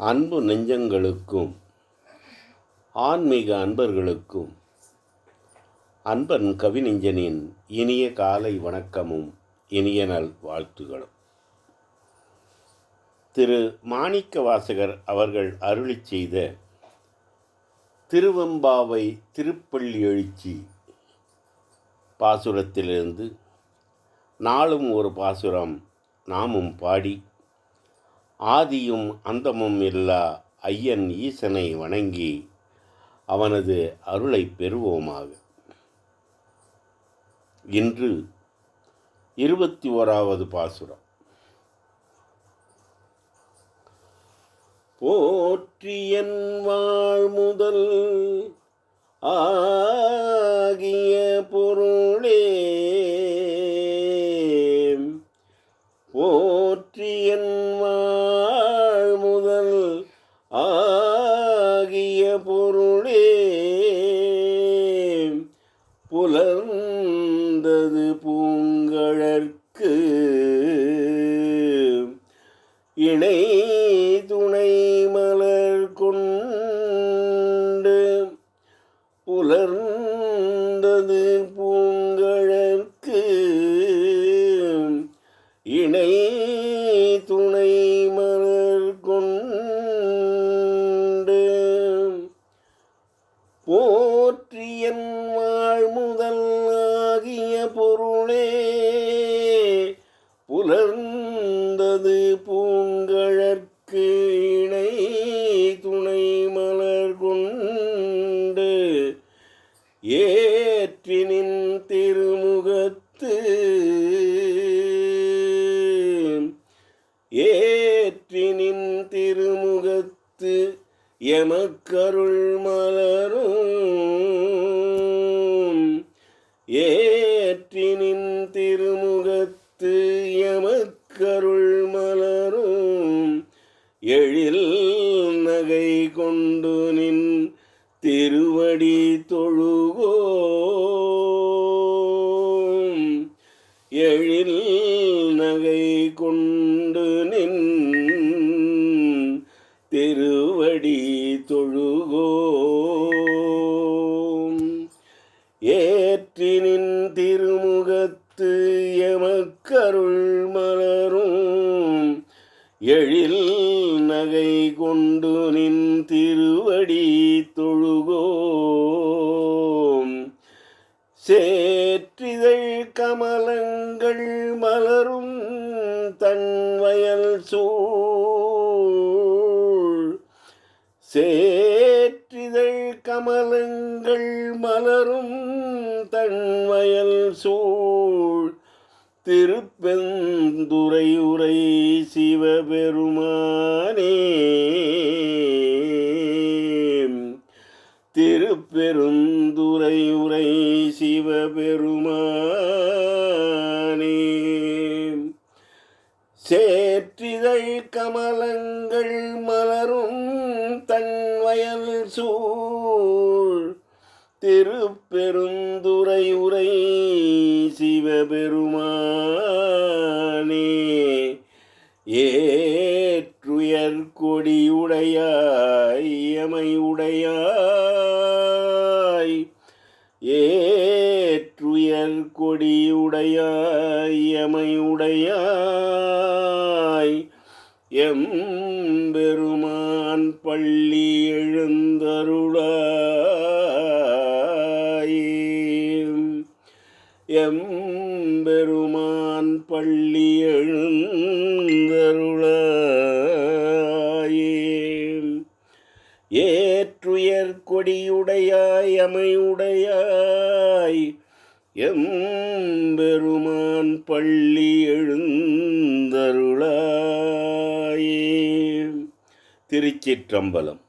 அன்பு நெஞ்சங்களுக்கும் ஆன்மீக அன்பர்களுக்கும் அன்பன் கவிநெஞ்சனின் இனிய காலை வணக்கமும் இனிய நல் வாழ்த்துகளும். திரு. மாணிக்க வாசகர் அவர்கள் அருளி செய்த திருவெம்பாவை திருப்பள்ளி எழுச்சி பாசுரத்திலிருந்து நாளும் ஒரு பாசுரம் நாமும் பாடி ஆதியும் அந்தமும் இல்லா ஐயன் ஈசனை வணங்கி அவனது அருளை பெறுவோமாக. இன்று இருபத்தி ஓராவது பாசுரம். போற்றியன் வாழ் முதல் புலர்ந்தது புலர்ந்தது பூங்கழற்கு இணை துணை மலர் கொண்டு ஏற்றினின் திருமுகத்து ஏற்றினின் திருமுகத்து எமக்கருள் மலரும். ஏற்றினின் திருமுகத்து எமக்கருள் கொண்டு நின் திருவடி தொழுகோ எழில் நகை கொண்டு நின் திருவடி தொழுகோ ஏற்றினின் திருமுகத்து எமக்கருள் மலரும். எழில் நகை கொண்டு சேற்றிதழ் கமலங்கள் மலரும் தன்வயல் சூழ். சேற்றிதழ் கமலங்கள் மலரும் தன்வயல் சூழ். திருப்பெந்துரை உரை சிவபெருமானே கமலங்கள் மலரும் தன் சூழ். திருப்பெருந்துரை உரை சிவபெருமானே ஏற்றுயர் கொடியுடையாய் எமை உடையாய் ஏற்றுயர் எம்பெருமான் பள்ளி எழுந்தருளாய். எம்பெருமான் பள்ளி எழுந்தருளாய். ஏற்றுயர் கொடியுடையாய் அமையுடையாய். எம்பெருமான் பள்ளி திருச்சிற்றம்பலம்